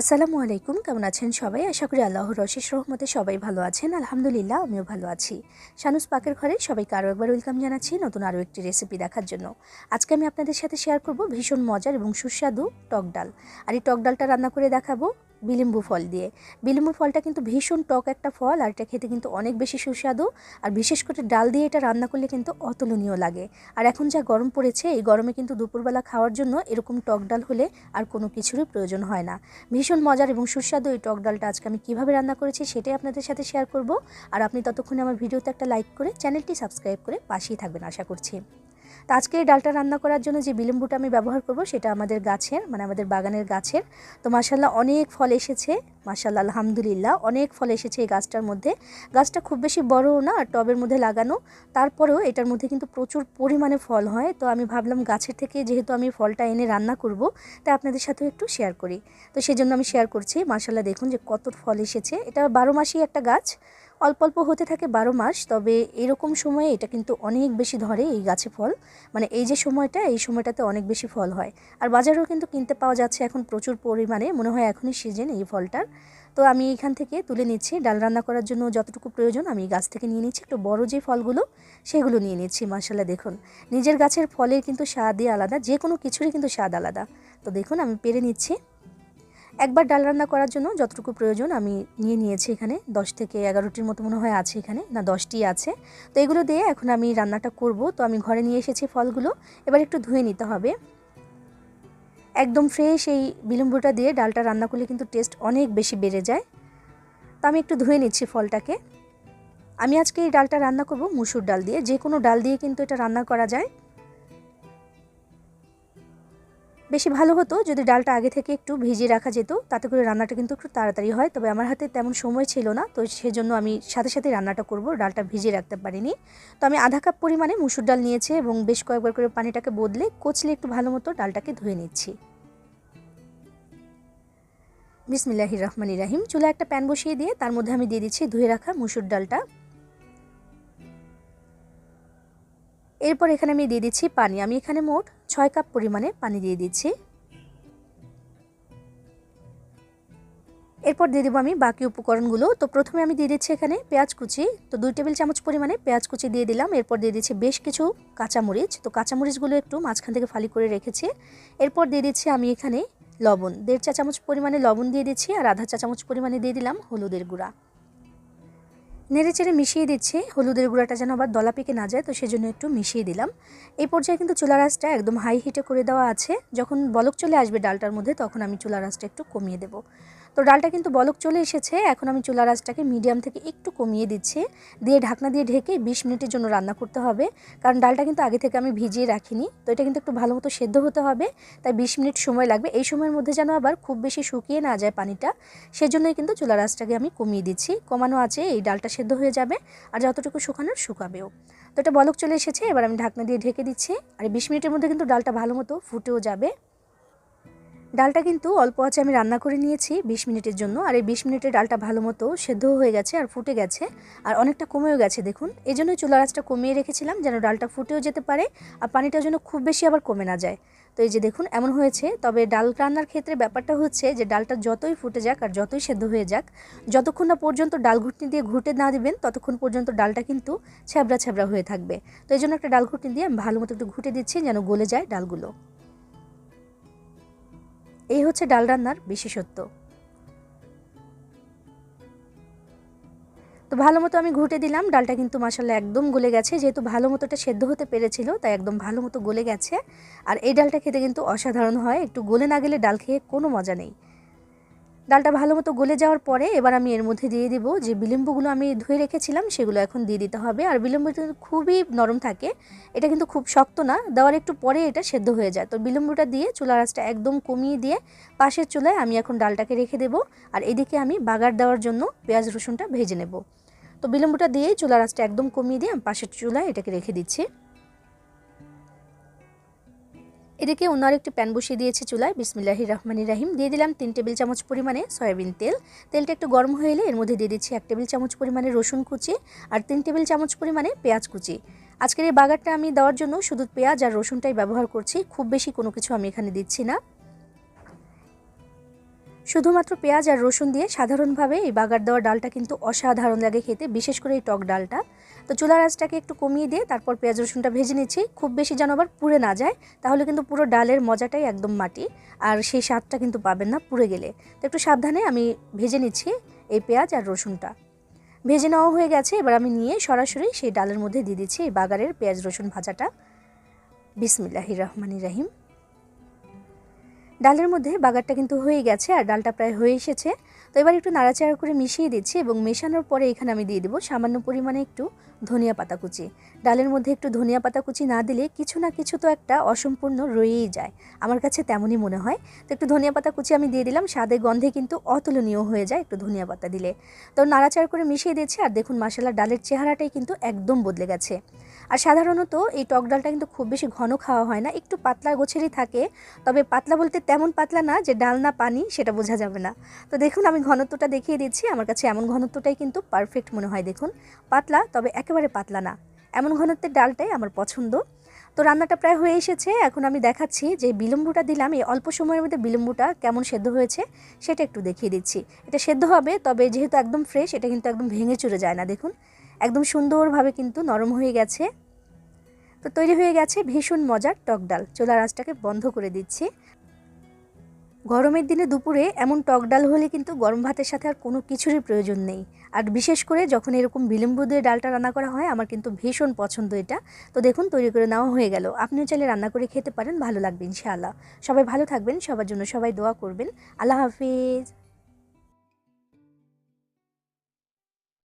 আসসালামু আলাইকুম, কেমন আছেন সবাই? আশা করি আল্লাহ রশিস রহমতে সবাই ভালো আছেন। আলহামদুলিল্লাহ, আমিও ভালো আছি। শানুস পাকের ঘরে সবাইকে আরও একবার ওয়েলকাম জানাচ্ছি নতুন আরও একটি রেসিপি দেখার জন্য। আজকে আমি আপনাদের সাথে শেয়ার করব ভীষণ মজার এবং সুস্বাদু টক ডাল। আর এই টক ডালটা রান্না করে দেখাবো বিলিম্বু ফল দিয়ে। বিলিম্বু ফলটা কিন্তু ভীষণ টক একটা ফল আর এটা খেতে কিন্তু অনেক বেশি সুস্বাদু। আর বিশেষ করে ডাল দিয়ে এটা রান্না করলে কিন্তু অতুলনীয় লাগে। আর এখন যা গরম পড়েছে, এই গরমে কিন্তু দুপুরবেলা খাওয়ার জন্য এরকম টক ডাল হলে আর কোনো কিছুরই প্রয়োজন হয় না। ভীষণ মজার এবং সুস্বাদু এই টক ডালটা আজকে আমি কীভাবে রান্না করেছি সেটাই আপনাদের সাথে শেয়ার করব। আর আপনি ততক্ষণে আমার ভিডিওতে একটা লাইক করে চ্যানেলটি সাবস্ক্রাইব করে পাশেই থাকবেন, আশা করছি। তো আজকে এই ডালটা রান্না করার জন্য যে বিলম্বুটা আমি ব্যবহার করব, সেটা আমাদের গাছের মানে আমাদের বাগানের গাছের। তো মাসাল্লাহ অনেক ফল এসেছে মাসাল্লাহ আলহামদুলিল্লাহ, অনেক ফল এসেছে এই গাছটার মধ্যে। গাছটা খুব বেশি বড়ও না টবের মধ্যে লাগানো। তারপরেও এটার মধ্যে কিন্তু প্রচুর পরিমাণে ফল হয়। তো আমি ভাবলাম গাছের থেকে যেহেতু আমি ফলটা এনে রান্না করব, তাই আপনাদের সাথেও একটু শেয়ার করি। তো সেজন্য আমি শেয়ার করছি। মাসাল্লাহ দেখুন যে কত ফল এসেছে। এটা বারো মাসই একটা গাছ। অল্প অল্প হতে থাকে বারো মাস, তবে এরকম সময়ে এটা কিন্তু অনেক বেশি ধরে এই গাছে ফল। মানে এই যে সময়টা, এই সময়টাতে অনেক বেশি ফল হয়। আর বাজারেও কিন্তু কিনতে পাওয়া যাচ্ছে এখন প্রচুর পরিমাণে, মনে হয় এখনই সিজন এই ফলটার। তো আমি এখান থেকে তুলে নিচ্ছি, ডাল রান্না করার জন্য যতটুকু প্রয়োজন আমি গাছ থেকে নিয়ে নিচ্ছি। একটু বড় যে ফলগুলো, সেগুলো নিয়ে নিচ্ছি মাসাল্লাহ দেখুন। নিজের গাছের ফলের কিন্তু স্বাদই আলাদা যে কোনো কিছুরই কিন্তু স্বাদ আলাদা। তো দেখুন, আমি পেরে নিচ্ছি। একবার ডাল রান্না করার জন্য যতটুকু প্রয়োজন আমি নিয়ে নিয়েছি এখানে। দশ থেকে এগারোটির মতো মনে হয় আছে এখানে, না দশটি আছে। তো এগুলো দিয়ে এখন আমি রান্নাটা করব। তো আমি ঘরে নিয়ে এসেছি ফলগুলো। এবার একটু ধুয়ে নিতে হবে। একদম ফ্রেশ এই বিলম্বটা দিয়ে ডালটা রান্না করলে কিন্তু টেস্ট অনেক বেশি বেড়ে যায়। তো আমি একটু ধুয়ে নিচ্ছি ফলটাকে। আমি আজকে এই ডালটা রান্না করব মুসুর ডাল দিয়ে। যে কোনো ডাল দিয়ে কিন্তু এটা রান্না করা যায়। বেশি ভালো হতো যদি ডালটা আগে থেকে একটু ভিজিয়ে রাখা যেত, তাতে করে রান্নাটা কিন্তু একটু তাড়াতাড়ি হয়। তবে আমার হাতে তেমন সময় ছিল না, তো সেজন্য আমি সাথে সাথে রান্নাটা করব, ডালটা ভিজিয়ে রাখতে পারিনি। তো আমি আধা কাপ পরিমাণে মুসুর ডাল নিয়েছি এবং বেশ কয়েকবার করে পানিটাকে বদলে কচলে একটু ভালো মতো ডালটাকে ধুয়ে নিচ্ছি। বিসমিল্লাহির রহমান রাহিম। চুলা একটা প্যান বসিয়ে দিয়ে তার মধ্যে আমি দিয়ে দিচ্ছি ধুয়ে রাখা মুসুর ডালটা। এরপর এখানে আমি দিয়ে দিচ্ছি পানি। আমি এখানে মোট ছয় কাপ পরিমাণে পানি দিয়ে দিচ্ছি। এরপর দিয়ে দেবো আমি বাকি উপকরণগুলো। তো প্রথমে আমি দিয়ে দিচ্ছি এখানে পেঁয়াজ কুচি। তো দুই টেবিল চামচ পরিমাণে পেঁয়াজ কুচি দিয়ে দিলাম। এরপর দিয়ে দিচ্ছি বেশ কিছু কাঁচামরিচ। তো কাঁচামরিচগুলো একটু মাঝখান থেকে ফালি করে রেখেছি। এরপর দিয়ে দিচ্ছি আমি এখানে লবণ। দেড় চা চামচ পরিমাণে লবণ দিয়ে দিচ্ছি আর আধা চা চামচ পরিমাণে দিয়ে দিলাম হলুদের গুঁড়া। নেড়ে চেড়ে মিশিয়ে দিচ্ছি। হলুদের গুঁড়াটা যেন আবার দলা পেকে না যায়, তো সেজন্য একটু মিশিয়ে দিলাম। এই পর্যায়ে কিন্তু চুলা রাসটা একদম হাই হিটে করে দেওয়া আছে। যখন বলক চলে আসবে ডালটার মধ্যে, তখন আমি চুলা রাসটা একটু কমিয়ে দেবো। তো ডালটা কিন্তু বলক চলে এসেছে। এখন আমি চুলা রাসটাকে মিডিয়াম থেকে একটু কমিয়ে দিচ্ছি। দিয়ে ঢাকনা দিয়ে ঢেকে বিশ মিনিটের জন্য রান্না করতে হবে। কারণ ডালটা কিন্তু আগে থেকে আমি ভিজিয়ে রাখিনি। তো এটা কিন্তু একটু ভালো মতো সেদ্ধ হতে হবে। তাই বিশ মিনিট সময় লাগবে। এই সময়ের মধ্যে যেন আবার খুব বেশি শুকিয়ে না যায় পানিটা। সেজন্যই কিন্তু চুলা রাসটাকে আমি কমিয়ে দিচ্ছি। কমানো আছে, এই ডালটা সেদ্ধ হয়ে যাবে। আর যতটুকু শুকানোর শুকাবেও। তো এটা বলক চলে এসেছে। এবার আমি ঢাকনা দিয়ে ঢেকে দিচ্ছি। আর বিশ মিনিটের মধ্যে কিন্তু ডালটা ভালো মতো ফুটেও যাবে। ডালটা কিন্তু অল্প আছে আমি রান্না করে নিয়েছি বিশ মিনিটের জন্য। আর এই বিশ মিনিটে ডালটা ভালো মতো সেদ্ধ হয়ে গেছে আর ফুটে গেছে। আর অনেকটা কমেও গেছে, দেখুন। এই জন্যই চুলা রাসটা কমিয়ে রেখেছিলাম যেন ডালটা ফুটেও যেতে পারে আর পানিটার যেন খুব বেশি আবার কমে না যায়। তো এই যে দেখুন, এমন হয়েছে। তবে ডাল রান্নার ক্ষেত্রে ব্যাপারটা হচ্ছে যে ডালটা যতই ফুটে যাক আর যতই সেদ্ধ হয়ে যাক, যতক্ষণ না পর্যন্ত ডাল ঘুটনি দিয়ে ঘুটে না দিবেন, ততক্ষণ পর্যন্ত ডালটা কিন্তু ছ্যাবড়া ছ্যাবড়া হয়ে থাকবে। তো এই জন্য একটা ডাল ঘুটনি দিয়ে আমি ভালো মতো একটু ঘুটে দিচ্ছি যেন গলে যায় ডালগুলো। এই হচ্ছে ডাল রান্নার বিশেষত্ব। তো ভালো মতো আমি ঘুটে দিলাম, ডালটা কিন্তু মাসাল্লাহ একদম গলে গেছে, যেহেতু ভালো মতোটা সেদ্ধ হতে পেরেছিল, তাই একদম ভালো মতো গলে গেছে। আর এই ডালটা খেতে কিন্তু অসাধারণ হয়, একটু গলে না গেলে ডাল খেয়ে কোনো মজা নেই। ডালটা ভালো মতো গলে যাওয়ার পরে এবার আমি এর মধ্যে দিয়ে দেবো যে বিলম্বগুলো আমি ধুয়ে রেখেছিলাম, সেগুলো এখন দিয়ে দিতে হবে। আর বিলম্ব খুবই নরম থাকে, এটা কিন্তু খুব শক্ত না, দেওয়ার একটু পরে এটা সেদ্ধ হয়ে যায়। তো বিলম্বটা দিয়ে চুলা রাসটা একদম কমিয়ে দিয়ে পাশের চুলায় আমি এখন ডালটাকে রেখে দেব, আর এদিকে আমি বাগার দেওয়ার জন্য পেঁয়াজ রসুনটা ভেজে নেব। তো বিলম্বটা দিয়েই চুলা রাসটা একদম কমিয়ে দিয়ে আমি পাশের চুলায় এটাকে রেখে দিচ্ছি। এদিকে অন্য আরেকটি প্যান বসিয়ে দিয়েছি চুলায়। বিসমিল্লাহি রহমানি রাহিম। দিয়ে দিলাম তিন টেবিল চামচ পরিমাণে সয়াবিন তেল। তেলটা একটু গরম হয়ে এলে এর মধ্যে দিয়ে দিচ্ছি এক টেবিল চামচ পরিমাণে রসুন কুচি আর তিন টেবিল চামচ পরিমাণে পেঁয়াজ কুচি। আজকের এই বাগারটা আমি দেওয়ার জন্য শুধু পেঁয়াজ আর রসুনটাই ব্যবহার করছি। খুব বেশি কোনো কিছু আমি এখানে দিচ্ছি না। শুধুমাত্র পেঁয়াজ আর রসুন দিয়ে সাধারণভাবে এই বাগার দেওয়া ডালটা কিন্তু অসাধারণ লাগে খেতে, বিশেষ করে এই টক ডালটা। তো চুলার আঁচটাকে একটু কমিয়ে দিয়ে তারপর পেঁয়াজ রসুনটা ভেজে নিচ্ছি। খুব বেশি যেন আবার পুড়ে না যায়, তাহলে কিন্তু পুরো ডালের মজাটাই একদম মাটি, আর সেই স্বাদটা কিন্তু পাবেন না পুড়ে গেলে। তো একটু সাবধানে আমি ভেজে নিচ্ছি এই পেঁয়াজ আর রসুনটা। ভেজে নেওয়া হয়ে গেছে, এবার আমি নিয়ে সরাসরি সেই ডালের মধ্যে দিয়ে দিচ্ছি এই বাগারের পেঁয়াজ রসুন ভাজাটা। বিসমিল্লাহি রহমানি রাহিম। ডালের মধ্যে বাগারটা কিন্তু হয়ে গেছে আর ডালটা প্রায় হয়ে এসেছে। তো এবার একটু নাড়াচাড়া করে মিশিয়ে দিচ্ছি এবং মেশানোর পরে এখানে আমি দিয়ে দেবো সামান্য পরিমাণে একটু ধনিয়া পাতা কুচি। ডালের মধ্যে একটু ধনিয়া পাতা কুচি না দিলে কিছু না কিছু তো একটা অসম্পূর্ণ রয়েই যায়। আমার কাছে তেমনই মনে হয়। তো একটু ধনিয়া পাতা কুচি আমি দিয়ে দিলাম, স্বাদে গন্ধে কিন্তু অতুলনীয় হয়ে যায় একটু ধনিয়া পাতা দিলে। তো নাড়াচাড়া করে মিশিয়ে দিয়েছি আর দেখুন মাসালা ডালের চেহারাটাই কিন্তু একদম বদলে গেছে। আর সাধারণত এই টক ডালটা কিন্তু খুব বেশি ঘন খাওয়া হয় না, একটু পাতলা গোছেরই থাকে। তবে পাতলা বলতে তেমন পাতলা না যে ডাল না পানি, সেটা বোঝা যাবে না। তো দেখুন, আমি ঘনত্বটা দেখিয়ে দিচ্ছি। আমার কাছে এমন ঘনত্বটাই কিন্তু পারফেক্ট মনে হয়, দেখুন। পাতলা, তবে একেবারে পাতলা না। এমন ঘনত্বের ডালটাই আমার পছন্দ। তো রান্নাটা প্রায় হয়ে এসেছে। এখন আমি দেখাচ্ছি যে বিলম্বটা দিলাম। এই অল্প সময়ের মধ্যে বিলম্বটা কেমন সেদ্ধ হয়েছে, সেটা একটু দেখিয়ে দিচ্ছি। এটা সেদ্ধ হবে, তবে যেহেতু একদম ফ্রেশ এটা কিন্তু একদম ভেঙে চুরে যায় না, দেখুন। একদম সুন্দরভাবে কিন্তু নরম হয়ে গেছে। তো তৈরি হয়ে গেছে ভীষণ মজার টক ডাল। চোলার আঁচটাকে বন্ধ করে দিচ্ছি। গরমের দিনে দুপুরে এমন টক ডাল হলে কিন্তু গরম ভাতের সাথে আর কোনো কিছুরই প্রয়োজন নেই। আর বিশেষ করে যখন এরকম বিলম্ব দিয়ে ডালটা রান্না করা হয়, আমার কিন্তু ভীষণ পছন্দ এটা। তো দেখুন, তৈরি করে নেওয়া হয়ে গেল। আপনিও চাইলে রান্না করে খেতে পারেন, ভালো লাগবে ইনশাআল্লাহ। সবাই ভালো থাকবেন, সবার জন্য সবাই দোয়া করবেন। আল্লাহ হাফিজ।